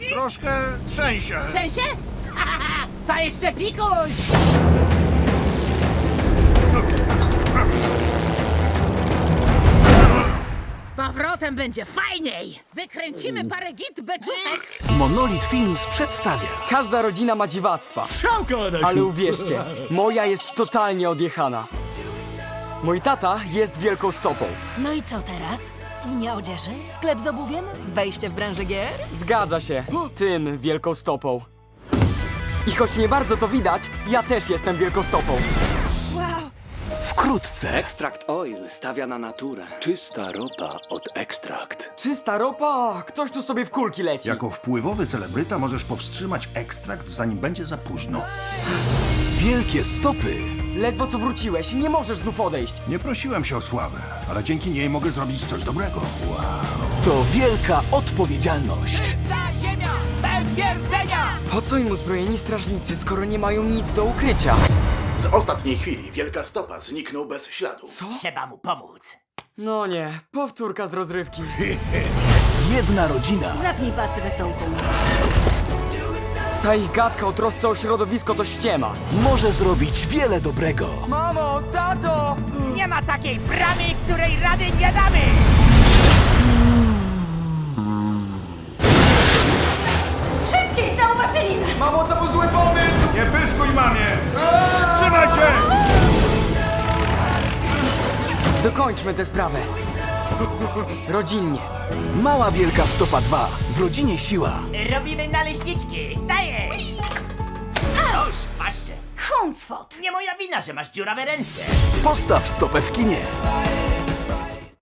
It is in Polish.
leci? Troszkę trzęsie. W sensie? To jeszcze pikuś! Z powrotem będzie fajniej! Wykręcimy parę git beczuszek! Monolit Films przedstawia Każda rodzina ma dziwactwa, Adasiu. ale uwierzcie, moja jest totalnie odjechana. Mój tata jest wielką stopą. No i co teraz? Linia odzieży? Sklep z obuwiem? Wejście w branżę gier? Zgadza się, tym wielką stopą. I choć nie bardzo to widać, ja też jestem wielką stopą. Wow! wkrótce Ekstrakt Oil stawia na naturę. czysta ropa od ekstrakt. Czysta ropa, ktoś tu sobie w kulki leci. Jako wpływowy celebryta możesz powstrzymać ekstrakt, zanim będzie za późno. Wielkie stopy Ledwo co wróciłeś, nie możesz znów odejść. Nie prosiłem się o sławę, ale dzięki niej mogę zrobić coś dobrego. to wielka odpowiedzialność. ziemia! Bez wierdzenia! Po co im uzbrojeni strażnicy, skoro nie mają nic do ukrycia? Z ostatniej chwili Wielka Stopa zniknął bez śladu. Co? Trzeba mu pomóc. No nie, powtórka z rozrywki. Jedna rodzina Zapnij pasy wesołku. Ta ich gadka o trosce o środowisko to ściema. może zrobić wiele dobrego. Mamo, tato! Nie ma takiej bramy, której rady nie damy! Szybciej, zauważyli nas! Mamo, to był zły pomysł! Nie pyskuj, mamie! Trzymaj się! Dokończmy tę sprawę. Rodzinnie. Mała Wielka Stopa 2. W rodzinie siła. Robimy naleśniczki. Dajesz! Już, patrzcie. Huncwot! Nie moja wina, że masz dziurawe ręce. Postaw stopę w kinie.